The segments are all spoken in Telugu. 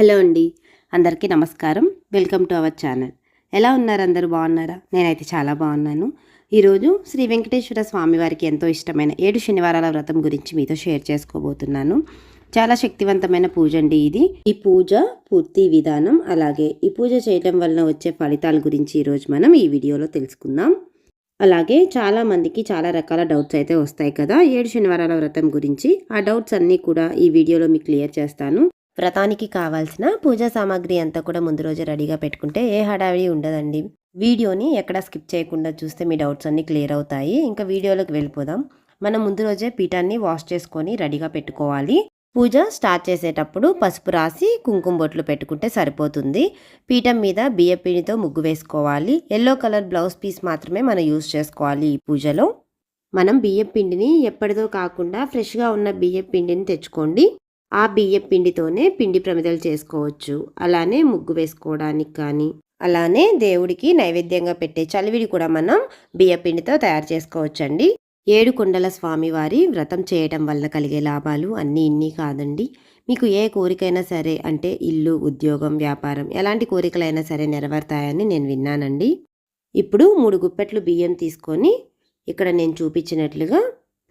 హలో అండి. అందరికీ నమస్కారం. Welcome to our channel. ఎలా ఉన్నారు అందరూ? బాగున్నారా? నేనైతే చాలా బాగున్నాను. ఈరోజు శ్రీ వెంకటేశ్వర స్వామి వారికి ఎంతో ఇష్టమైన ఏడు శనివారాల వ్రతం గురించి మీతో షేర్ చేసుకోబోతున్నాను. చాలా శక్తివంతమైన పూజ అండి ఇది. ఈ పూజ పూర్తి విధానం అలాగే ఈ పూజ చేయటం వలన వచ్చే ఫలితాల గురించి ఈరోజు మనం ఈ వీడియోలో తెలుసుకుందాం. అలాగే చాలా మందికి చాలా రకాల డౌట్స్ అయితే వస్తాయి కదా. ఏడు శనివారాల వ్రతం గురించి ఆ డౌట్స్ అన్నీ కూడా ఈ వీడియోలో మీకు క్లియర్ చేస్తాను. వ్రతానికి కావాల్సిన పూజా సామాగ్రి అంతా కూడా ముందు రోజే రెడీగా పెట్టుకుంటే ఏ హడావిడి ఉండదండి. వీడియోని ఎక్కడ స్కిప్ చేయకుండా చూస్తే మీ డౌట్స్ అన్నీ క్లియర్ అవుతాయి. ఇంకా వీడియోలోకి వెళ్ళిపోదాం. మనం ముందు రోజే పీఠాన్ని వాష్ చేసుకొని రెడీగా పెట్టుకోవాలి. పూజ స్టార్ట్ చేసేటప్పుడు పసుపు రాసి కుంకుమ బొట్లు పెట్టుకుంటే సరిపోతుంది. పీఠం మీద బియ్యపిండితో ముగ్గు వేసుకోవాలి. ఎల్లో కలర్ బ్లౌజ్ పీస్ మాత్రమే మనం యూస్ చేసుకోవాలి ఈ పూజలో. మనం బియ్యం పిండిని ఎప్పటిదో కాకుండా ఫ్రెష్గా ఉన్న బియ్యం పిండిని తెచ్చుకోండి. ఆ బియ్యం పిండితోనే పిండి ప్రమిదలు చేసుకోవచ్చు. అలానే ముగ్గు వేసుకోవడానికి కానీ అలానే దేవుడికి నైవేద్యంగా పెట్టే చలివిడి కూడా మనం బియ్యపిండితో తయారు చేసుకోవచ్చండి. ఏడు కొండల స్వామివారి వ్రతం చేయటం వల్ల కలిగే లాభాలు అన్నీ ఇన్ని కాదండి. మీకు ఏ కోరికైనా సరే అంటే ఇల్లు ఉద్యోగం వ్యాపారం ఎలాంటి కోరికలైనా సరే నెరవేరుతాయని నేను విన్నానండి. ఇప్పుడు మూడు గుప్పెట్లు బియ్యం తీసుకొని ఇక్కడ నేను చూపించినట్లుగా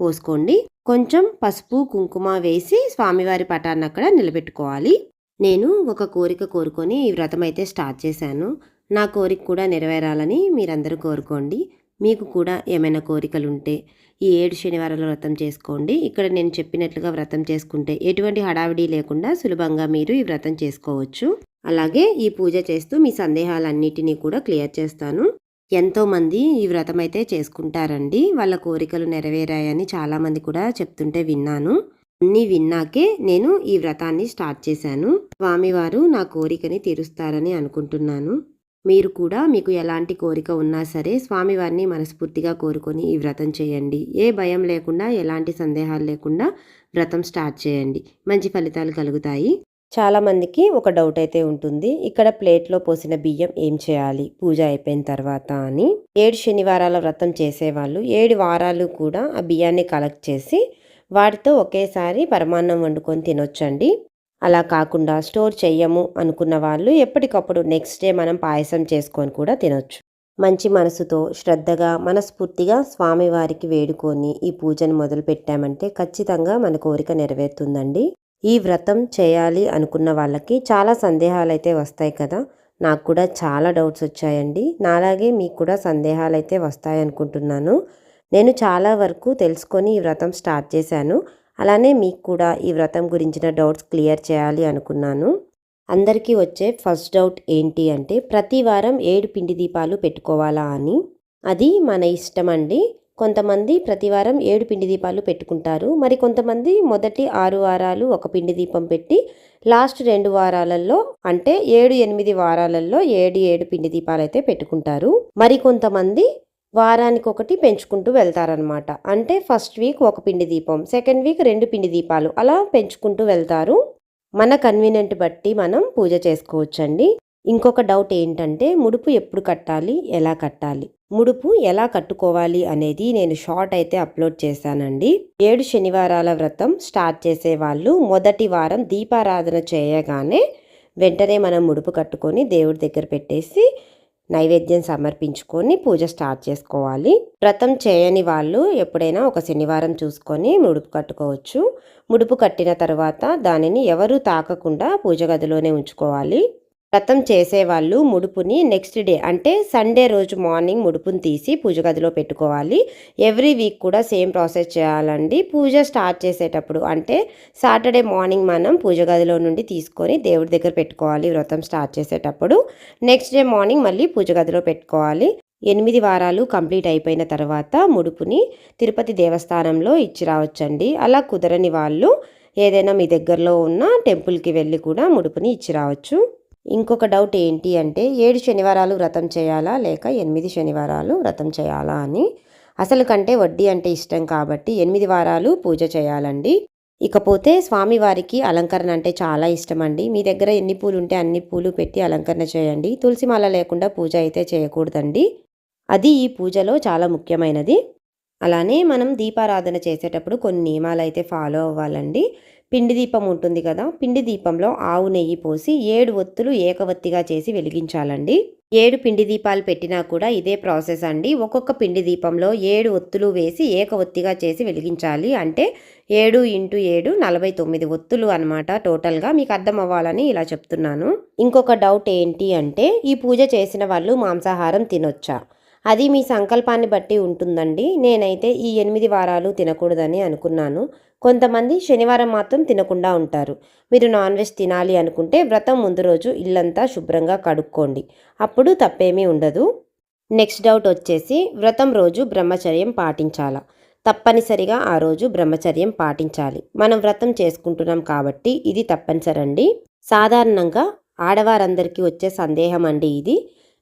పోసుకోండి. కొంచెం పసుపు కుంకుమ వేసి స్వామివారి పటాన్ని అక్కడ నిలబెట్టుకోవాలి. నేను ఒక కోరిక కోరుకొని ఈ వ్రతం అయితే స్టార్ట్ చేశాను. నా కోరిక కూడా నెరవేరాలని మీరందరూ కోరుకోండి. మీకు కూడా ఏమైనా కోరికలు ఉంటే ఈ ఏడు శనివారాల వ్రతం చేసుకోండి. ఇక్కడ నేను చెప్పినట్లుగా వ్రతం చేసుకుంటే ఎటువంటి హడావిడి లేకుండా సులభంగా మీరు ఈ వ్రతం చేసుకోవచ్చు. అలాగే ఈ పూజ చేస్తూ మీ సందేహాలన్నిటినీ కూడా క్లియర్ చేస్తాను. ఎంతోమంది ఈ వ్రతం అయితే చేసుకుంటారండి. వాళ్ళ కోరికలు నెరవేరాయని చాలామంది కూడా చెప్తుంటే విన్నాను. అన్నీ విన్నాకే నేను ఈ వ్రతాన్ని స్టార్ట్ చేశాను. స్వామివారు నా కోరికని తీరుస్తారని అనుకుంటున్నాను. మీరు కూడా మీకు ఎలాంటి కోరిక ఉన్నా సరే స్వామివారిని మనస్ఫూర్తిగా కోరుకొని ఈ వ్రతం చేయండి. ఏ భయం లేకుండా ఎలాంటి సందేహాలు లేకుండా వ్రతం స్టార్ట్ చేయండి. మంచి ఫలితాలు కలుగుతాయి. చాలామందికి ఒక డౌట్ అయితే ఉంటుంది. ఇక్కడ ప్లేట్లో పోసిన బియ్యం ఏం చేయాలి? పూజ అయిపోయిన తర్వాత అని. ఏడు శనివారాల వ్రతం చేసేవాళ్ళు. ఏడు వారాలు కూడా ఆ బియ్యాన్ని కలెక్ట్ చేసి వాటితో ఒకేసారి పరమాన్నం వండుకొని తినొచ్చండి. అలా కాకుండా స్టోర్ చెయ్యము అనుకున్న వాళ్ళు ఎప్పటికప్పుడు నెక్స్ట్ డే మనం పాయసం చేసుకొని కూడా తినొచ్చు. మంచి మనసుతో శ్రద్ధగా మనస్ఫూర్తిగా స్వామివారికి వేడుకొని ఈ పూజను మొదలు పెట్టామంటే ఖచ్చితంగా మన కోరిక నెరవేరుతుందండి. ఈ వ్రతం చేయాలి అనుకున్న వాళ్ళకి చాలా సందేహాలు అయితే వస్తాయి కదా. నాకు కూడా చాలా డౌట్స్ వచ్చాయండి. నాలాగే మీకు కూడా సందేహాలు అయితే వస్తాయి అనుకుంటున్నాను. నేను చాలా వరకు తెలుసుకొని ఈ వ్రతం స్టార్ట్ చేశాను. అలానే మీకు కూడా ఈ వ్రతం గురించిన డౌట్స్ క్లియర్ చేయాలి అనుకున్నాను. అందరికీ వచ్చే ఫస్ట్ డౌట్ ఏంటి అంటే ప్రతి వారం ఏడు పిండి దీపాలు పెట్టుకోవాలా అని. అది మన ఇష్టం అండి. కొంతమంది ప్రతి వారం ఏడు పిండి దీపాలు పెట్టుకుంటారు. మరి కొంతమంది మొదటి ఆరు వారాలు ఒక పిండి దీపం పెట్టి లాస్ట్ రెండు వారాలలో అంటే ఏడు ఎనిమిది వారాలలో ఏడు ఏడు పిండి దీపాలు అయితే పెట్టుకుంటారు. మరి కొంతమంది వారానికి ఒకటి పెంచుకుంటూ వెళ్తారనమాట అంటే ఫస్ట్ వీక్ ఒక పిండి దీపం సెకండ్ వీక్ రెండు పిండి దీపాలు అలా పెంచుకుంటూ వెళ్తారు. మన కన్వీనియంట్ బట్టి మనం పూజ చేసుకోవచ్చండి. ఇంకొక డౌట్ ఏంటంటే ముడుపు ఎప్పుడు కట్టాలి? ఎలా కట్టాలి? ముడుపు ఎలా కట్టుకోవాలి అనేది నేను షార్ట్ అయితే అప్లోడ్ చేశానండి. ఏడు శనివారాల వ్రతం స్టార్ట్ చేసే వాళ్ళు మొదటి వారం దీపారాధన చేయగానే వెంటనే మనం ముడుపు కట్టుకొని దేవుడి దగ్గర పెట్టేసి నైవేద్యం సమర్పించుకొని పూజ స్టార్ట్ చేసుకోవాలి. వ్రతం చేయని వాళ్ళు ఎప్పుడైనా ఒక శనివారం చూసుకొని ముడుపు కట్టుకోవచ్చు. ముడుపు కట్టిన తర్వాత దానిని ఎవరు తాకకుండా పూజ గదిలోనే ఉంచుకోవాలి. వ్రతం చేసేవాళ్ళు ముడుపుని నెక్స్ట్ డే అంటే సండే రోజు మార్నింగ్ ముడుపుని తీసి పూజ గదిలో పెట్టుకోవాలి. ఎవ్రీ వీక్ కూడా సేమ్ ప్రాసెస్ చేయాలండి. పూజ స్టార్ట్ చేసేటప్పుడు అంటే సాటర్డే మార్నింగ్ మనం పూజ గదిలో నుండి తీసుకొని దేవుడి దగ్గర పెట్టుకోవాలి వ్రతం స్టార్ట్ చేసేటప్పుడు. నెక్స్ట్ డే మార్నింగ్ మళ్ళీ పూజ గదిలో పెట్టుకోవాలి. ఎనిమిది వారాలు కంప్లీట్ అయిపోయిన తర్వాత ముడుపుని తిరుపతి దేవస్థానంలో ఇచ్చి రావచ్చండి. అలా కుదరని వాళ్ళు ఏదైనా మీ దగ్గరలో ఉన్న టెంపుల్కి వెళ్ళి కూడా ముడుపుని ఇచ్చి రావచ్చు. ఇంకొక డౌట్ ఏంటి అంటే ఏడు శనివారాలు వ్రతం చేయాలా లేక ఎనిమిది శనివారాలు వ్రతం చేయాలా అని? అసలు కంటే వడ్డీ అంటే ఇష్టం కాబట్టి ఎనిమిది వారాలు పూజ చేయాలండి. ఇకపోతే స్వామివారికి అలంకరణ అంటే చాలా ఇష్టం అండి మీ దగ్గర ఎన్ని పూలు ఉంటే అన్ని పూలు పెట్టి అలంకరణ చేయండి. తులసిమాల లేకుండా పూజ అయితే చేయకూడదండి. అది ఈ పూజలో చాలా ముఖ్యమైనది. అలానే మనం దీపారాధన చేసేటప్పుడు కొన్ని నియమాలు అయితే ఫాలో అవ్వాలండి. పిండి దీపం ఉంటుంది కదా పిండి దీపంలో ఆవు నెయ్యి పోసి ఏడు ఒత్తులు ఏకవత్తిగా చేసి వెలిగించాలండి. ఏడు పిండి దీపాలు పెట్టినా కూడా ఇదే ప్రాసెస్ అండి. ఒక్కొక్క పిండి దీపంలో ఏడు ఒత్తులు వేసి ఏకవత్తిగా చేసి వెలిగించాలి. అంటే ఏడు ఇంటూ ఏడు నలభై తొమ్మిది ఒత్తులు అనమాట టోటల్గా. మీకు అర్థం అవ్వాలని ఇలా చెప్తున్నాను. ఇంకొక డౌట్ ఏంటి అంటే ఈ పూజ చేసిన వాళ్ళు మాంసాహారం తినొచ్చా? అది మీ సంకల్పాన్ని బట్టి ఉంటుందండి. నేనైతే ఈ ఎనిమిది వారాలు తినకూడదని అనుకున్నాను. కొంతమంది శనివారం మాత్రం తినకుండా ఉంటారు. మీరు నాన్ వెజ్ తినాలి అనుకుంటే వ్రతం ముందు రోజు ఇల్లంతా శుభ్రంగా కడుక్కోండి. అప్పుడు తప్పేమీ ఉండదు. నెక్స్ట్ డౌట్ వచ్చేసి వ్రతం రోజు బ్రహ్మచర్యం పాటించాలా? తప్పనిసరిగా ఆ రోజు బ్రహ్మచర్యం పాటించాలి. మనం వ్రతం చేసుకుంటున్నాం కాబట్టి ఇది తప్పనిసరి అండి సాధారణంగా ఆడవారందరికీ వచ్చే సందేహం అండి ఇది.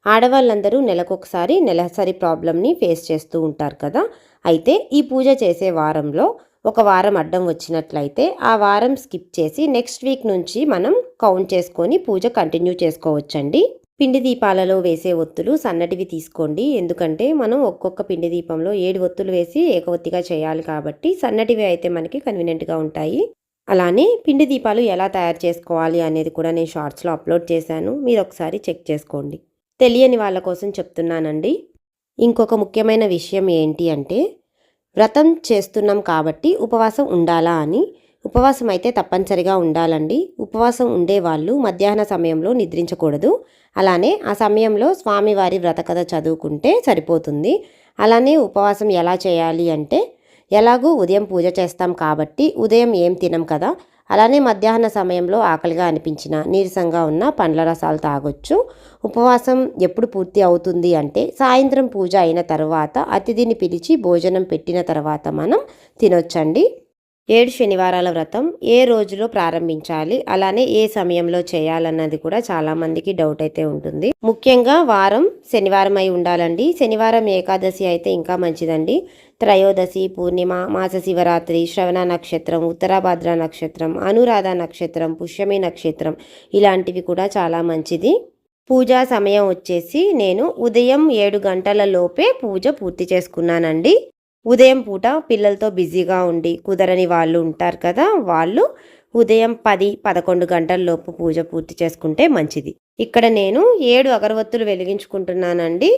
ఆడవాళ్ళందరూ నెలకొకసారి నెలసరి ప్రాబ్లమ్ని ఫేస్ చేస్తూ ఉంటారు కదా. అయితే ఈ పూజ చేసే వారంలో ఒక వారం అడ్డం వచ్చినట్లయితే ఆ వారం స్కిప్ చేసి నెక్స్ట్ వీక్ నుంచి మనం కౌంట్ చేసుకొని పూజ కంటిన్యూ చేసుకోవచ్చండి. పిండి దీపాలలో వేసే ఒత్తులు సన్నటివి తీసుకోండి. ఎందుకంటే మనం ఒక్కొక్క పిండి దీపంలో ఏడు ఒత్తులు వేసి ఏకవత్తిగా చేయాలి కాబట్టి సన్నటివి అయితే మనకి కన్వీనియంట్గా ఉంటాయి. అలానే పిండి దీపాలు ఎలా తయారు చేసుకోవాలి అనేది కూడా నేను షార్ట్స్లో అప్లోడ్ చేశాను. మీరు ఒకసారి చెక్ చేసుకోండి. తెలియని వాళ్ళ కోసం చెప్తున్నానండి. ఇంకొక ముఖ్యమైన విషయం ఏంటి అంటే వ్రతం చేస్తున్నాం కాబట్టి ఉపవాసం ఉండాలా అని. ఉపవాసం అయితే తప్పనిసరిగా ఉండాలండి. ఉపవాసం ఉండేవాళ్ళు మధ్యాహ్న సమయంలో నిద్రించకూడదు. అలానే ఆ సమయంలో స్వామివారి వ్రతకథ చదువుకుంటే సరిపోతుంది. అలానే ఉపవాసం ఎలా చేయాలి అంటే ఎలాగూ ఉదయం పూజ చేస్తాం కాబట్టి ఉదయం ఏం తినం కదా అలానే మధ్యాహ్న సమయంలో ఆకలిగా అనిపించిన నీరసంగా ఉన్న పండ్ల రసాలు తాగొచ్చు. ఉపవాసం ఎప్పుడు పూర్తి అవుతుంది అంటే సాయంత్రం పూజ అయిన తర్వాత అతిథిని పిలిచి భోజనం పెట్టిన తర్వాత మనం తినొచ్చండి. ఏడు శనివారాల వ్రతం ఏ రోజులో ప్రారంభించాలి? అలానే ఏ సమయంలో చేయాలన్నది కూడా చాలా మందికి డౌట్ అయితే ఉంటుంది. ముఖ్యంగా వారం శనివారం అయి ఉండాలండి. శనివారం ఏకాదశి అయితే ఇంకా మంచిదండి. త్రయోదశి పూర్ణిమ మాస శివరాత్రి శ్రవణ నక్షత్రం ఉత్తరాభాద్ర నక్షత్రం అనురాధ నక్షత్రం పుష్యమి నక్షత్రం ఇలాంటివి కూడా చాలా మంచిది. పూజా సమయం వచ్చేసి నేను ఉదయం ఏడు గంటల లోపే పూజ పూర్తి చేసుకున్నానండి. ఉదయం పూట పిల్లలతో బిజీగా ఉండి కుదరని వాళ్ళు ఉంటారు కదా వాళ్ళు ఉదయం పది పదకొండు గంటల్లోపు పూజ పూర్తి చేసుకుంటే మంచిది. ఇక్కడ నేను ఏడు అగరవత్తులు వెలిగించుకుంటున్నానండి.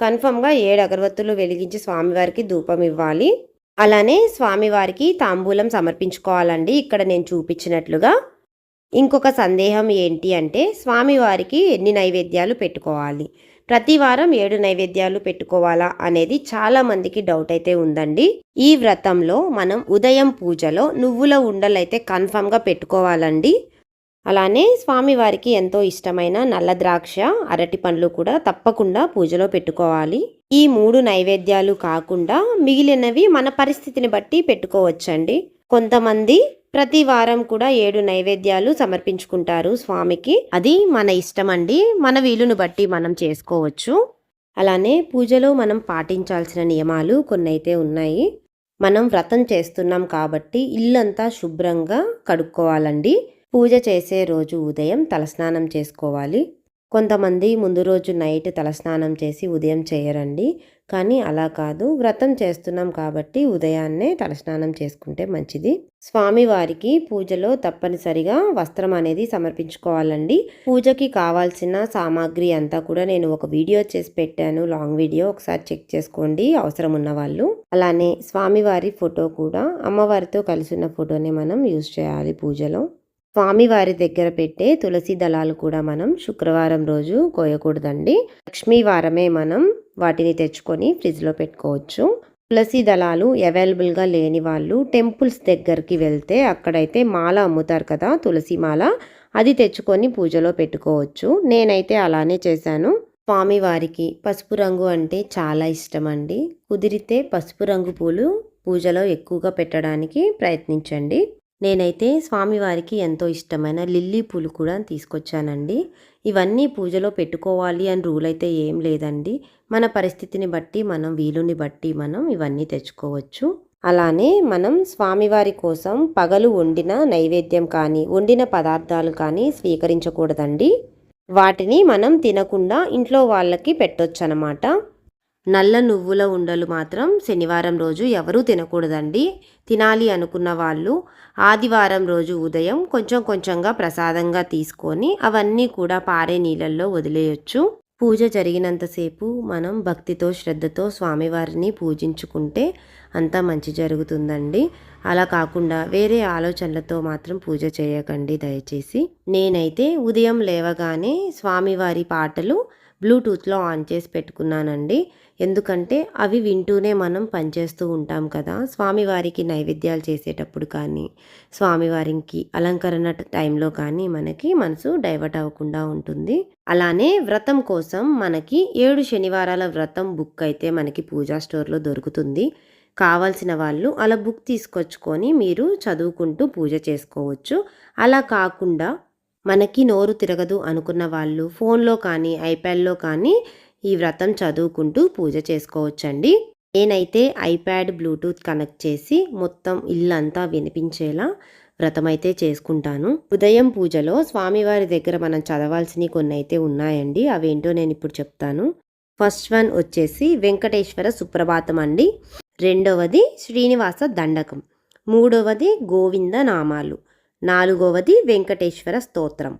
కన్ఫర్మ్గా ఏడు అగరవత్తులు వెలిగించి స్వామివారికి ధూపం ఇవ్వాలి. అలానే స్వామివారికి తాంబూలం సమర్పించుకోవాలండి. ఇక్కడ నేను చూపించినట్లుగా. ఇంకొక సందేహం ఏంటి అంటే స్వామివారికి ఎన్ని నైవేద్యాలు పెట్టుకోవాలి? ప్రతి వారం ఏడు నైవేద్యాలు పెట్టుకోవాలా అనేది చాలా మందికి డౌట్ అయితే ఉందండి. ఈ వ్రతంలో మనం ఉదయం పూజలో నువ్వుల ఉండలైతే కన్ఫామ్గా పెట్టుకోవాలండి. అలానే స్వామివారికి ఎంతో ఇష్టమైన నల్ల ద్రాక్ష అరటి పండ్లు కూడా తప్పకుండా పూజలో పెట్టుకోవాలి. ఈ మూడు నైవేద్యాలు కాకుండా మిగిలినవి మన పరిస్థితిని బట్టి పెట్టుకోవచ్చండి. కొంతమంది ప్రతి వారం కూడా ఏడు నైవేద్యాలు సమర్పించుకుంటారు స్వామికి. అది మన ఇష్టం అండి మన వీలును బట్టి మనం చేసుకోవచ్చు. అలానే పూజలో మనం పాటించాల్సిన నియమాలు కొన్ని అయితే ఉన్నాయి. మనం వ్రతం చేస్తున్నాం కాబట్టి ఇల్లంతా శుభ్రంగా కడుక్కోవాలండి. పూజ చేసే రోజు ఉదయం తలస్నానం చేసుకోవాలి. కొంతమంది ముందు రోజు నైట్ తలస్నానం చేసి ఉదయం చేయరండి. కానీ అలా కాదు. వ్రతం చేస్తున్నాం కాబట్టి ఉదయాన్నే తలస్నానం చేసుకుంటే మంచిది. స్వామివారికి పూజలో తప్పనిసరిగా వస్త్రం అనేది సమర్పించుకోవాలండి. పూజకి కావాల్సిన సామాగ్రి అంతా కూడా నేను ఒక వీడియో చేసి పెట్టాను. లాంగ్ వీడియో ఒకసారి చెక్ చేసుకోండి. అవసరం ఉన్న వాళ్ళు. అలానే స్వామివారి ఫోటో కూడా అమ్మవారితో కలిసి ఉన్న ఫోటోని మనం యూజ్ చేయాలి పూజలో. స్వామివారి దగ్గర పెట్టే తులసి దళాలు కూడా మనం శుక్రవారం రోజు కోయకూడదండి. లక్ష్మీ వారమే మనం వాటిని తెచ్చుకొని ఫ్రిడ్జ్లో పెట్టుకోవచ్చు. తులసి దళాలు అవైలబుల్గా లేని వాళ్ళు టెంపుల్స్ దగ్గరికి వెళ్తే అక్కడైతే మాల అమ్ముతారు కదా తులసి మాల. అది తెచ్చుకొని పూజలో పెట్టుకోవచ్చు. నేనైతే అలానే చేశాను. స్వామివారికి పసుపు రంగు అంటే చాలా ఇష్టం అండి కుదిరితే పసుపు రంగు పూలు పూజలో ఎక్కువగా పెట్టడానికి ప్రయత్నించండి. నేనైతే స్వామివారికి ఎంతో ఇష్టమైన లిల్లీ పూలు కూడా తీసుకొచ్చానండి. ఇవన్నీ పూజలో పెట్టుకోవాలి అని రూల్ అయితే ఏం లేదండి. మన పరిస్థితిని బట్టి మనం వీలుని బట్టి మనం ఇవన్నీ తెచ్చుకోవచ్చు. అలానే మనం స్వామివారి కోసం పగలు వండిన నైవేద్యం కానీ వండిన పదార్థాలు కానీ స్వీకరించకూడదండి. వాటిని మనం తినకుండా ఇంట్లో వాళ్ళకి పెట్టొచ్చు అనమాట నల్ల నువ్వుల ఉండలు మాత్రం శనివారం రోజు ఎవరూ తినకూడదండి. తినాలి అనుకున్న వాళ్ళు ఆదివారం రోజు ఉదయం కొంచెం కొంచెంగా ప్రసాదంగా తీసుకొని అవన్నీ కూడా పారే నీళ్ళల్లో వదిలేయొచ్చు. పూజ జరిగినంతసేపు మనం భక్తితో శ్రద్ధతో స్వామివారిని పూజించుకుంటే అంతా మంచి జరుగుతుందండి. అలా కాకుండా వేరే ఆలోచనలతో మాత్రం పూజ చేయకండి దయచేసి. నేనైతే ఉదయం లేవగానే స్వామివారి పాటలు బ్లూటూత్లో ఆన్ చేసి పెట్టుకున్నానండి. ఎందుకంటే అవి వింటూనే మనం పనిచేస్తూ ఉంటాం కదా. స్వామివారికి నైవేద్యాలు చేసేటప్పుడు కానీ స్వామివారికి అలంకరణ టైంలో కానీ మనకి మనసు డైవర్ట్ అవ్వకుండా ఉంటుంది. అలానే వ్రతం కోసం మనకి ఏడు శనివారాల వ్రతం బుక్ అయితే మనకి పూజా స్టోర్లో దొరుకుతుంది. కావాల్సిన వాళ్ళు అలా బుక్ తీసుకొచ్చుకొని మీరు చదువుకుంటూ పూజ చేసుకోవచ్చు. అలా కాకుండా మనకి నోరు తిరగదు అనుకున్న వాళ్ళు ఫోన్లో కానీ ఐప్యాడ్లో కానీ ఈ వ్రతం చదువుకుంటూ పూజ చేసుకోవచ్చండి. నేనైతే ఐప్యాడ్ బ్లూటూత్ కనెక్ట్ చేసి మొత్తం ఇల్లంతా వినిపించేలా వ్రతం అయితే చేసుకుంటాను. ఉదయం పూజలో స్వామివారి దగ్గర మనం చదవాల్సినవి కొన్ని అయితే ఉన్నాయండి. అవేంటో నేను ఇప్పుడు చెప్తాను. ఫస్ట్ వన్ వచ్చేసి వెంకటేశ్వర సుప్రభాతం అండి. రెండవది శ్రీనివాస దండకం. మూడవది గోవింద నామాలు. నాలుగవది వెంకటేశ్వర స్తోత్రం.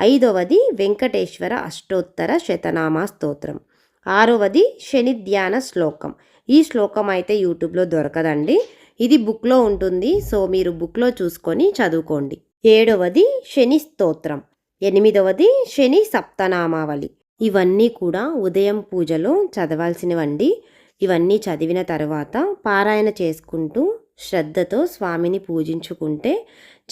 ఐదవది వెంకటేశ్వర అష్టోత్తర శతనామా స్తోత్రం. ఆరవది శని ధ్యాన శ్లోకం. ఈ శ్లోకం అయితే యూట్యూబ్లో దొరకదండి. ఇది బుక్లో ఉంటుంది. సో మీరు బుక్లో చూసుకొని చదువుకోండి. ఏడవది శని స్తోత్రం. ఎనిమిదవది శని సప్తనామావళి. ఇవన్నీ కూడా ఉదయం పూజలో చదవాల్సినవండి. ఇవన్నీ చదివిన తర్వాత పారాయణ చేసుకుంటూ శ్రద్ధతో స్వామిని పూజించుకుంటే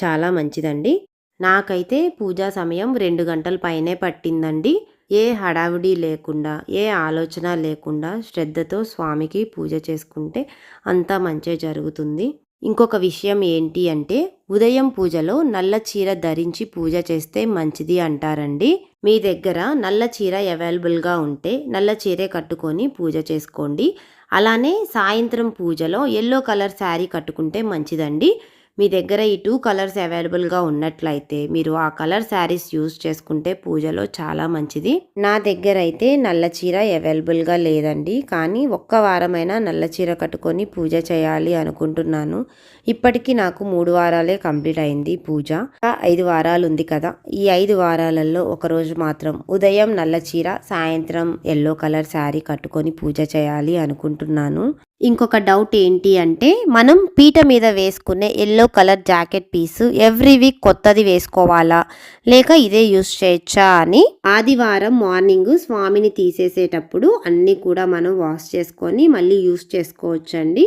చాలా మంచిదండి. నాకైతే పూజా సమయం రెండు గంటల పైనే పట్టిందండి. ఏ హడావిడి లేకుండా ఏ ఆలోచన లేకుండా శ్రద్ధతో స్వామికి పూజ చేసుకుంటే అంతా మంచి జరుగుతుంది. ఇంకొక విషయం ఏంటి అంటే ఉదయం పూజలో నల్ల చీర ధరించి పూజ చేస్తే మంచిది అంటారండి. మీ దగ్గర నల్ల చీర అవైలబుల్గా ఉంటే నల్ల చీరే కట్టుకొని పూజ చేసుకోండి. అలానే సాయంత్రం పూజలో ఎల్లో కలర్ శారీ కట్టుకుంటే మంచిదండి. మీ దగ్గర ఈ టూ కలర్స్ అవైలబుల్గా ఉన్నట్లయితే మీరు ఆ కలర్ శారీస్ యూస్ చేసుకుంటే పూజలో చాలా మంచిది. నా దగ్గర అయితే నల్ల చీర అవైలబుల్గా లేదండి. కానీ ఒక్క వారమైనా నల్ల చీర కట్టుకొని పూజ చేయాలి అనుకుంటున్నాను. ఇప్పటికీ నాకు మూడు వారాలే కంప్లీట్ అయింది పూజ. ఐదు వారాలు ఉంది కదా. ఈ ఐదు వారాలలో ఒకరోజు మాత్రం ఉదయం నల్ల చీర సాయంత్రం ఎల్లో కలర్ శారీ కట్టుకొని పూజ చేయాలి అనుకుంటున్నాను. ఇంకొక డౌట్ ఏంటి అంటే మనం పీట మీద వేసుకునే yellow colour jacket piece every week కొత్తది వేసుకోవాలా? లేక ఇదే యూస్ చేయొచ్చా అని ఆదివారం మార్నింగ్ స్వామిని తీసేసేటప్పుడు అన్నీ కూడా మనం వాష్ చేసుకొని మళ్ళీ యూస్ చేసుకోవచ్చండి.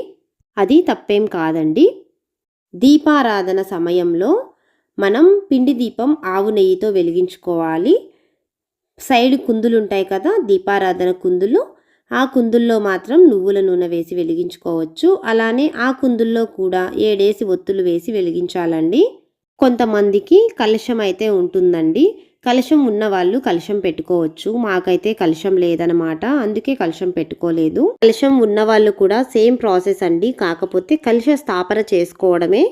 అది తప్పేం కాదండి. దీపారాధన సమయంలో మనం పిండి దీపం ఆవు నెయ్యితో వెలిగించుకోవాలి. సైడ్ కుందులు ఉంటాయి కదా దీపారాధన కుందులు. ఆ కుందుల్లో మాత్రం నువ్వుల నూనె వేసి వెలిగించుకోవచ్చు. అలానే ఆ కుందుల్లో కూడా ఏడేసి ఒత్తులు వేసి వెలిగించాలండి. కొంతమందికి కలుషం అయితే ఉంటుందండి. కలుషం ఉన్న వాళ్ళు కలుషం పెట్టుకోవచ్చు. మాకైతే కలుషం లేదనమాట. అందుకే కలుషం పెట్టుకోలేదు. కలుషం ఉన్న వాళ్ళు కూడా సేమ్ ప్రాసెస్ అండి. కాకపోతే కలుష స్థాపన చేసుకోవడమే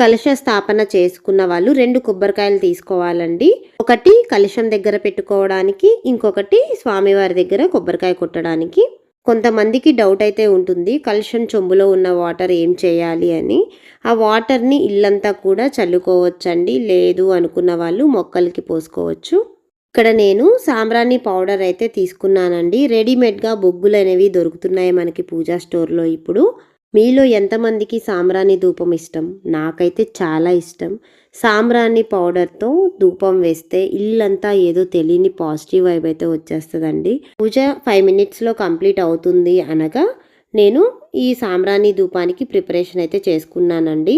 కలశ స్థాపన చేసుకున్న వాళ్ళు రెండు కొబ్బరికాయలు తీసుకోవాలండి. ఒకటి కలశం దగ్గర పెట్టుకోవడానికి ఇంకొకటి స్వామివారి దగ్గర కొబ్బరికాయ కొట్టడానికి. కొంతమందికి డౌట్ అయితే ఉంటుంది కలుషం చెంబులో ఉన్న వాటర్ ఏం చేయాలి అని. ఆ వాటర్ని ఇల్లంతా కూడా చల్లుకోవచ్చండి లేదు అనుకున్న వాళ్ళు మొక్కలకి పోసుకోవచ్చు. ఇక్కడ నేను సాంబ్రాణి పౌడర్ అయితే తీసుకున్నానండి. రెడీమేడ్గా బొగ్గులు అనేవి దొరుకుతున్నాయి మనకి పూజా స్టోర్లో ఇప్పుడు. మీలో ఎంతమందికి సాంబ్రాణి ధూపం ఇష్టం? నాకైతే చాలా ఇష్టం. సాంబ్రాణి పౌడర్తో ధూపం వేస్తే ఇల్లంతా ఏదో తెలియని పాజిటివ్ వైబ్ అయితే వచ్చేస్తుందండి. పూజ ఫైవ్ మినిట్స్లో కంప్లీట్ అవుతుంది అనగా నేను ఈ సాంబ్రాణి ధూపానికి ప్రిపరేషన్ అయితే చేసుకున్నానండి.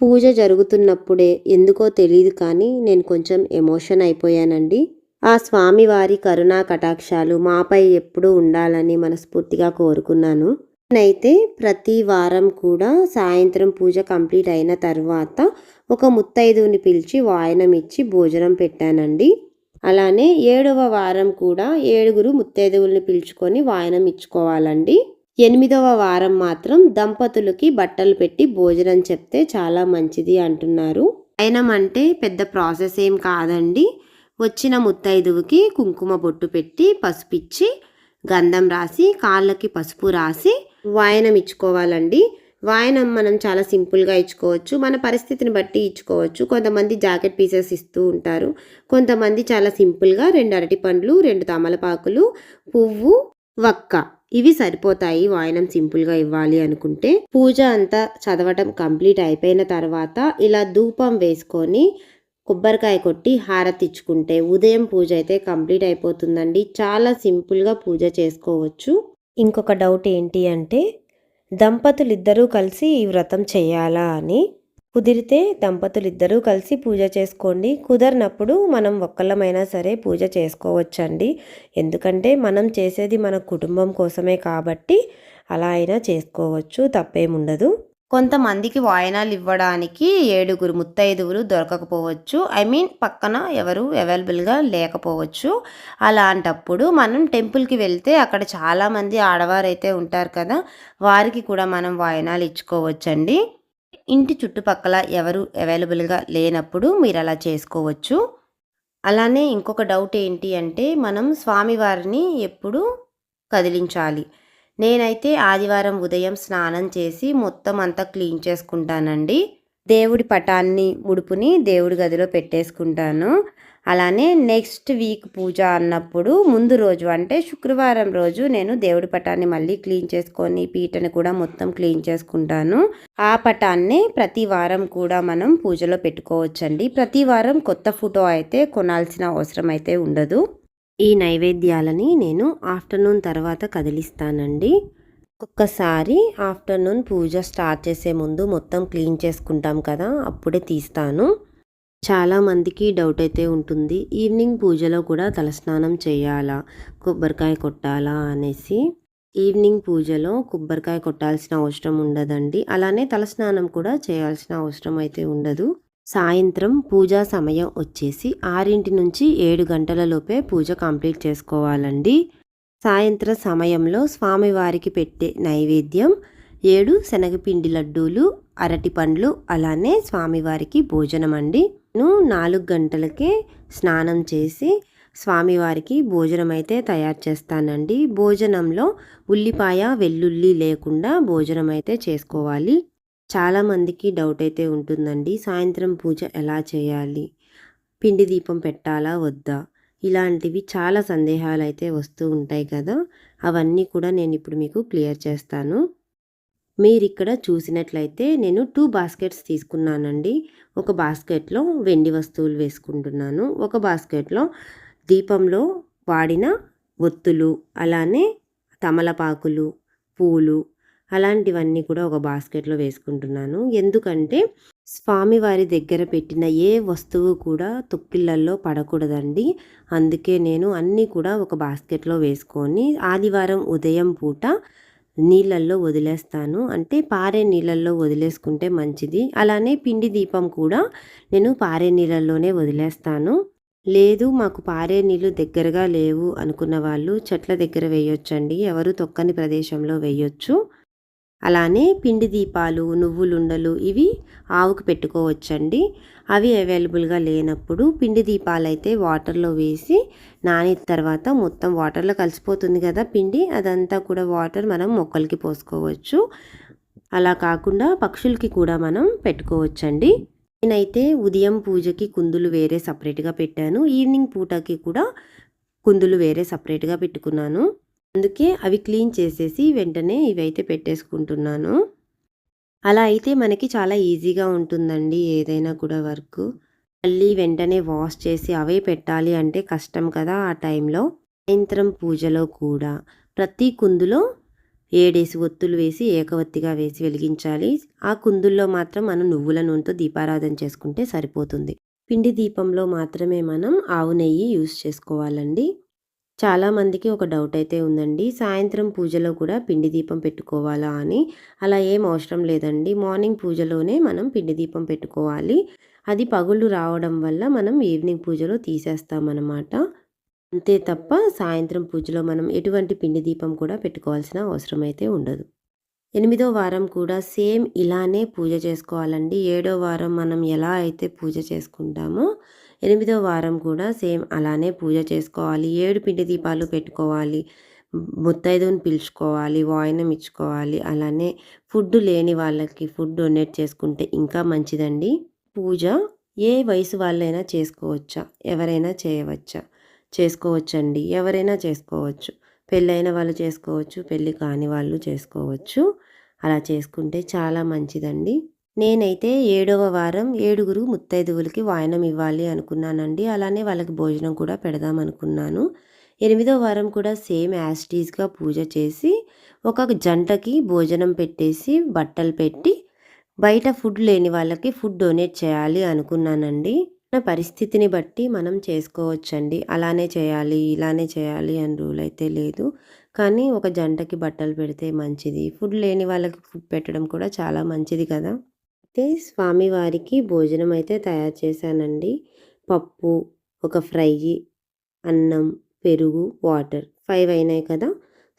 పూజ జరుగుతున్నప్పుడే ఎందుకో తెలియదు కానీ నేను కొంచెం ఎమోషన్ అయిపోయానండి. ఆ స్వామివారి కరుణా కటాక్షాలు మాపై ఎప్పుడూ ఉండాలని మనస్ఫూర్తిగా కోరుకున్నాను. అయితే ప్రతి వారం కూడా సాయంత్రం పూజ కంప్లీట్ అయిన తర్వాత ఒక ముత్తైదువుని పిలిచి వాయనం ఇచ్చి భోజనం పెట్టానండి. అలానే ఏడవ వారం కూడా ఏడుగురు ముత్తైదువుల్ని పిలుచుకొని వాయనం ఇచ్చుకోవాలండి. ఎనిమిదవ వారం మాత్రం దంపతులకి బట్టలు పెట్టి భోజనం చెప్తే చాలా మంచిది అంటున్నారు. వాయనం అంటే పెద్ద ప్రాసెస్ ఏం కాదండి. వచ్చిన ముత్తైదువుకి కుంకుమ బొట్టు పెట్టి పసుపిచ్చి గంధం రాసి కాళ్ళకి పసుపు రాసి వాయనం ఇచ్చుకోవాలండి. వాయనం మనం చాలా సింపుల్గా ఇచ్చుకోవచ్చు. మన పరిస్థితిని బట్టి ఇచ్చుకోవచ్చు. కొంతమంది జాకెట్ పీసెస్ ఇస్తూ ఉంటారు. కొంతమంది చాలా సింపుల్గా రెండు అరటి పండ్లు రెండు తమలపాకులు పువ్వు వక్క. ఇవి సరిపోతాయి. వాయనం సింపుల్గా ఇవ్వాలి అనుకుంటే. పూజ అంతా చదవటం కంప్లీట్ అయిపోయిన తర్వాత ఇలా ధూపం వేసుకొని కొబ్బరికాయ కొట్టి హారతి ఇచ్చుకుంటే ఉదయం పూజ అయితే కంప్లీట్ అయిపోతుందండి. చాలా సింపుల్గా పూజ చేసుకోవచ్చు. ఇంకొక డౌట్ ఏంటి అంటే దంపతులు ఇద్దరూ కలిసి ఈ వ్రతం చేయాలా అని. కుదిరితే దంపతులు ఇద్దరూ కలిసి పూజ చేసుకోండి. కుదరినప్పుడు మనం ఒక్కళ్ళమైనా సరే పూజ చేసుకోవచ్చండి. ఎందుకంటే మనం చేసేది మన కుటుంబం కోసమే కాబట్టి అలా అయినా చేసుకోవచ్చు. తప్పేముండదు. కొంతమందికి వాయనాలు ఇవ్వడానికి ఏడుగురు ముత్తైదువులు దొరకకపోవచ్చు. ఐ మీన్ పక్కన ఎవరు అవైలబుల్గా లేకపోవచ్చు. అలాంటప్పుడు మనం టెంపుల్కి వెళ్తే అక్కడ చాలామంది ఆడవారు అయితే ఉంటారు కదా వారికి కూడా మనం వాయనాలు ఇచ్చుకోవచ్చండి ఇంటి చుట్టుపక్కల ఎవరు అవైలబుల్గా లేనప్పుడు మీరు అలా చేసుకోవచ్చు. అలానే ఇంకొక డౌట్ ఏంటి అంటే మనం స్వామివారిని ఎప్పుడు కదిలించాలి. నేనైతే ఆదివారం ఉదయం స్నానం చేసి మొత్తం అంతా క్లీన్ చేసుకుంటానండి. దేవుడి పటాన్ని ముడుపుని దేవుడి గదిలో పెట్టేసుకుంటాను. అలానే నెక్స్ట్ వీక్ పూజ అన్నప్పుడు ముందు రోజు అంటే శుక్రవారం రోజు నేను దేవుడి పటాన్ని మళ్ళీ క్లీన్ చేసుకొని పీటని కూడా మొత్తం క్లీన్ చేసుకుంటాను. ఆ పటాన్ని ప్రతి వారం కూడా మనం పూజలో పెట్టుకోవచ్చండి. ప్రతి వారం కొత్త ఫోటో అయితే కొనాల్సిన అవసరం అయితే ఉండదు. ఈ నైవేద్యాలని నేను ఆఫ్టర్నూన్ తర్వాత కదిలిస్తానండి. ఒక్కసారి ఆఫ్టర్నూన్ పూజ స్టార్ట్ చేసే ముందు మొత్తం క్లీన్ చేసుకుంటాం కదా అప్పుడే తీస్తాను. చాలామందికి డౌట్ అయితే ఉంటుంది ఈవినింగ్ పూజలో కూడా తలస్నానం చేయాలా కొబ్బరికాయ కొట్టాలా అనేసి. ఈవినింగ్ పూజలో కొబ్బరికాయ కొట్టాల్సిన అవసరం ఉండదండి అలానే తలస్నానం కూడా చేయాల్సిన అవసరం అయితే ఉండదు. సాయంత్రం పూజా సమయం వచ్చేసి ఆరింటి నుంచి ఏడు గంటల లోపే పూజ కంప్లీట్ చేసుకోవాలండి. సాయంత్రం సమయంలో స్వామివారికి పెట్టే నైవేద్యం ఏడు శనగపిండి లడ్డూలు అరటి పండ్లు అలానే స్వామివారికి భోజనం అండి నేను నాలుగు గంటలకే స్నానం చేసి స్వామివారికి భోజనం అయితే తయారు చేస్తానండి. భోజనంలో ఉల్లిపాయ వెల్లుల్లి లేకుండా భోజనం అయితే చేసుకోవాలి. చాలామందికి డౌట్ అయితే ఉంటుందండి. సాయంత్రం పూజ ఎలా చేయాలి? పిండి దీపం పెట్టాలా? వద్దా? ఇలాంటివి చాలా సందేహాలు అయితే వస్తూ ఉంటాయి కదా? అవన్నీ కూడా నేను ఇప్పుడు మీకు క్లియర్ చేస్తాను. మీరు ఇక్కడ చూసినట్లయితే నేను టూ బాస్కెట్స్ తీసుకున్నానండి. ఒక బాస్కెట్లో వెండి వస్తువులు వేసుకుంటున్నాను. ఒక బాస్కెట్లో దీపంలో వాడిన ఒత్తులు అలానే తమలపాకులు పూలు అలాంటివన్నీ కూడా ఒక బాస్కెట్లో వేసుకుంటున్నాను. ఎందుకంటే స్వామివారి దగ్గర పెట్టిన ఏ వస్తువు కూడా తొక్కిళ్ళల్లో పడకూడదండి. అందుకే నేను అన్నీ కూడా ఒక బాస్కెట్లో వేసుకొని ఆదివారం ఉదయం పూట నీళ్ళల్లో వదిలేస్తాను. అంటే పారే నీళ్ళల్లో వదిలేసుకుంటే మంచిది. అలానే పిండి దీపం కూడా నేను పారే నీళ్ళల్లోనే వదిలేస్తాను. లేదు మాకు పారే నీళ్ళు దగ్గరగా లేవు అనుకున్న వాళ్ళు చెట్ల దగ్గర వేయొచ్చండి. ఎవరు తొక్కని ప్రదేశంలో వేయొచ్చు. అలానే పిండి దీపాలు నువ్వులుండలు ఇవి ఆవుకు పెట్టుకోవచ్చండి. అవి అవైలబుల్గా లేనప్పుడు పిండి దీపాలు అయితే వాటర్లో వేసి నాని తర్వాత మొత్తం వాటర్లో కలిసిపోతుంది కదా పిండి అదంతా కూడా వాటర్ మనం మొక్కలకి పోసుకోవచ్చు. అలా కాకుండా పక్షులకి కూడా మనం పెట్టుకోవచ్చండి. నేనైతే ఉదయం పూజకి కుందులు వేరే సపరేట్గా పెట్టాను ఈవినింగ్ పూటకి కూడా కుందులు వేరే సపరేట్గా పెట్టుకున్నాను. అందుకే అవి క్లీన్ చేసేసి వెంటనే ఇవైతే పెట్టేసుకుంటున్నాను. అలా అయితే మనకి చాలా ఈజీగా ఉంటుందండి ఏదైనా కూడా వర్క్. మళ్ళీ వెంటనే వాష్ చేసి అవే పెట్టాలి అంటే కష్టం కదా ఆ టైంలో. సాయంత్రం పూజలో కూడా ప్రతి కుందులో ఏడేసి ఒత్తులు వేసి ఏకవత్తిగా వేసి వెలిగించాలి. ఆ కుందుల్లో మాత్రం మనం నువ్వుల నూనెతో దీపారాధన చేసుకుంటే సరిపోతుంది. పిండి దీపంలో మాత్రమే మనం ఆవు నెయ్యి యూస్ చేసుకోవాలండి. చాలామందికి ఒక డౌట్ అయితే ఉందండి. సాయంత్రం పూజలో కూడా పిండి దీపం పెట్టుకోవాలా అని. అలా ఏం అవసరం లేదండి. మార్నింగ్ పూజలోనే మనం పిండి దీపం పెట్టుకోవాలి. అది పగుళ్ళు రావడం వల్ల మనం ఈవినింగ్ పూజలో తీసేస్తామన్నమాట. అంతే తప్ప సాయంత్రం పూజలో మనం ఎటువంటి పిండి దీపం కూడా పెట్టుకోవాల్సిన అవసరం అయితే ఉండదు. ఎనిమిదో వారం కూడా సేమ్ ఇలానే పూజ చేసుకోవాలండి. ఏడో వారం మనం ఎలా అయితే పూజ చేసుకుంటామో ఎనిమిదో వారం కూడా సేమ్ అలానే పూజ చేసుకోవాలి. ఏడు పిండి దీపాలు పెట్టుకోవాలి. ముత్తైదుని పిలుచుకోవాలి. వాయినం ఇచ్చుకోవాలి. అలానే ఫుడ్ లేని వాళ్ళకి ఫుడ్ డొనేట్ చేసుకుంటే ఇంకా మంచిదండి. పూజ ఏ వయసు వాళ్ళైనా చేసుకోవచ్చా? ఎవరైనా చేయవచ్చా? చేసుకోవచ్చండి. ఎవరైనా చేసుకోవచ్చు. పెళ్ళైన వాళ్ళు చేసుకోవచ్చు. పెళ్ళి కాని వాళ్ళు చేసుకోవచ్చు. అలా చేసుకుంటే చాలా మంచిదండి. నేనైతే ఏడవ వారం ఏడుగురు ముత్తైదువులకి వాయనం ఇవ్వాలి అనుకున్నానండి. అలానే వాళ్ళకి భోజనం కూడా పెడదాం అనుకున్నాను. ఎనిమిదో వారం కూడా సేమ్ యాస్టీస్గా పూజ చేసి ఒక జంటకి భోజనం పెట్టేసి బట్టలు పెట్టి బయట ఫుడ్ లేని వాళ్ళకి ఫుడ్ డొనేట్ చేయాలి అనుకున్నానండి. నా పరిస్థితిని బట్టి మనం చేసుకోవచ్చండి. అలానే చేయాలి ఇలానే చేయాలి అని రూల్ అయితే లేదు. కానీ ఒక జంటకి బట్టలు పెడితే మంచిది. ఫుడ్ లేని వాళ్ళకి ఫుడ్ పెట్టడం కూడా చాలా మంచిది కదా. అయితే స్వామివారికి భోజనం అయితే తయారు చేశానండి. పప్పు ఒక ఫ్రై అన్నం పెరుగు వాటర్ ఫైవ్ అయినాయి కదా.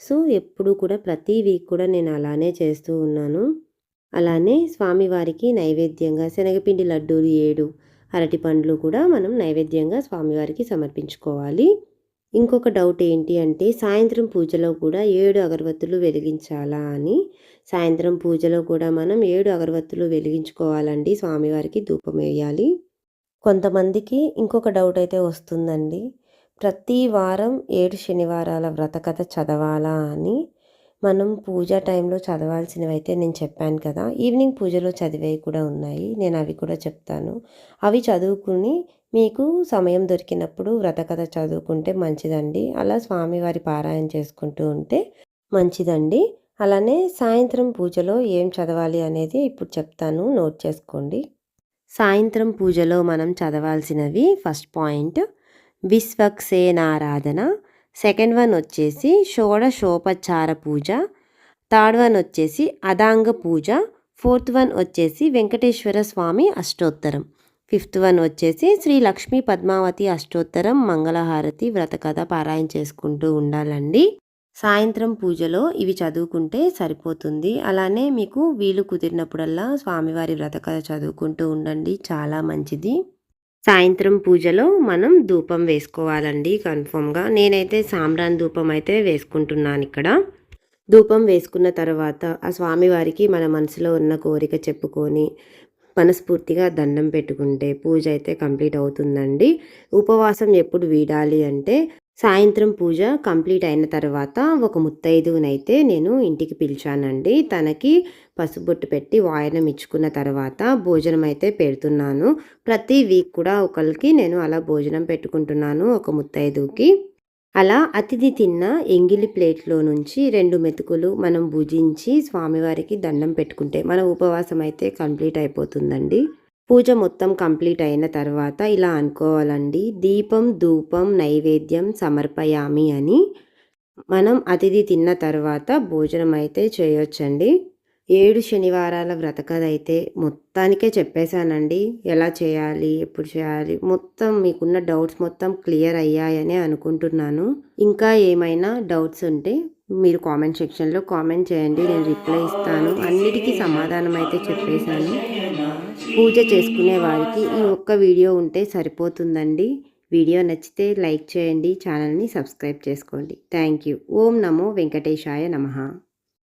సో ఎప్పుడు కూడా ప్రతి వీక్ కూడా నేను అలానే చేస్తూ ఉన్నాను. అలానే స్వామివారికి నైవేద్యంగా శనగపిండి లడ్డూలు ఏడు అరటి పండ్లు కూడా మనం నైవేద్యంగా స్వామివారికి సమర్పించుకోవాలి. ఇంకొక డౌట్ ఏంటి అంటే సాయంత్రం పూజలో కూడా ఏడు అగరబత్తులు వెలిగించాలా అని. సాయంత్రం పూజలో కూడా మనం ఏడు అగరబత్తులు వెలిగించుకోవాలండి. స్వామివారికి ధూపం వేయాలి. కొంతమందికి ఇంకొక డౌట్ అయితే వస్తుందండి. ప్రతి వారం ఏడు శనివారాల వ్రతకథ చదవాలా అని మనం పూజ టైంలో చదవాల్సినవి అయితే నేను చెప్పాను కదా. ఈవినింగ్ పూజలో చదివేవి కూడా ఉన్నాయి. నేను అవి కూడా చెప్తాను. అవి చదువుకుని మీకు సమయం దొరికినప్పుడు వ్రతకథ చదువుకుంటే మంచిదండి. అలా స్వామివారి పారాయణ చేసుకుంటూ ఉంటే మంచిదండి. అలానే సాయంత్రం పూజలో ఏం చదవాలి అనేది ఇప్పుడు చెప్తాను. నోట్ చేసుకోండి. సాయంత్రం పూజలో మనం చదవాల్సినవి ఫస్ట్ పాయింట్ విశ్వక్సేనారాధన. సెకండ్ వన్ వచ్చేసి షోడశోపచార పూజ. థర్డ్ వన్ వచ్చేసి అదాంగ పూజ. ఫోర్త్ వన్ వచ్చేసి వెంకటేశ్వర స్వామి అష్టోత్తరం. ఫిఫ్త్ వన్ వచ్చేసి శ్రీ లక్ష్మీ పద్మావతి అష్టోత్తరం మంగళహారతి వ్రతకథ పారాయణ చేసుకుంటూ ఉండాలండి. సాయంత్రం పూజలో ఇవి చదువుకుంటే సరిపోతుంది. అలానే మీకు వీలు కుదిరినప్పుడల్లా స్వామివారి వ్రతకథ చదువుకుంటూ ఉండండి. చాలా మంచిది. సాయంత్రం పూజలో మనం ధూపం వేసుకోవాలండి కన్ఫామ్గా. నేనైతే సాంబ్రాన్ ధూపం అయితే వేసుకుంటున్నాను ఇక్కడ. ధూపం వేసుకున్న తర్వాత ఆ స్వామివారికి మన మనసులో ఉన్న కోరిక చెప్పుకొని మనస్ఫూర్తిగా దండం పెట్టుకుంటే పూజ అయితే కంప్లీట్ అవుతుందండి. ఉపవాసం ఎప్పుడు వీడాలి అంటే సాయంత్రం పూజ కంప్లీట్ అయిన తర్వాత ఒక ముత్తైదువునైతే నేను ఇంటికి పిలిచానండి. తనకి పసుబొట్టు పెట్టి వాయనం ఇచ్చుకున్న తర్వాత భోజనం అయితే పెడుతున్నాను. ప్రతి వీక్ కూడా ఒకరికి నేను అలా భోజనం పెట్టుకుంటున్నాను ఒక ముత్తైదువుకి. అలా అతిథి తిన్న ఎంగిలి ప్లేట్లో నుంచి రెండు మెతుకులు మనం భుజించి స్వామివారికి దండం పెట్టుకుంటే మన ఉపవాసం అయితే కంప్లీట్ అయిపోతుందండి. పూజ మొత్తం కంప్లీట్ అయిన తర్వాత ఇలా అనుకోవాలండి. దీపం ధూపం నైవేద్యం సమర్పయామి అని మనం అతిథి తిన్న తర్వాత భోజనం అయితే చేయొచ్చండి. ఏడు శనివారాల వ్రతకదైతే అయితే మొత్తానికే చెప్పేశానండి. ఎలా చేయాలి ఎప్పుడు చేయాలి మొత్తం మీకున్న డౌట్స్ మొత్తం క్లియర్ అయ్యాయని అనుకుంటున్నాను. ఇంకా ఏమైనా డౌట్స్ ఉంటే మీరు కామెంట్ సెక్షన్లో కామెంట్ చేయండి నేను రిప్లై ఇస్తాను. అన్నిటికీ సమాధానం అయితే చెప్పేశాను. పూజ చేసుకునే వారికి ఈ ఒక్క వీడియో ఉంటే సరిపోతుందండి. వీడియో నచ్చితే లైక్ చేయండి ఛానల్ని సబ్స్క్రైబ్ చేసుకోండి. Thank you. ఓం నమో వెంకటేశాయ నమ.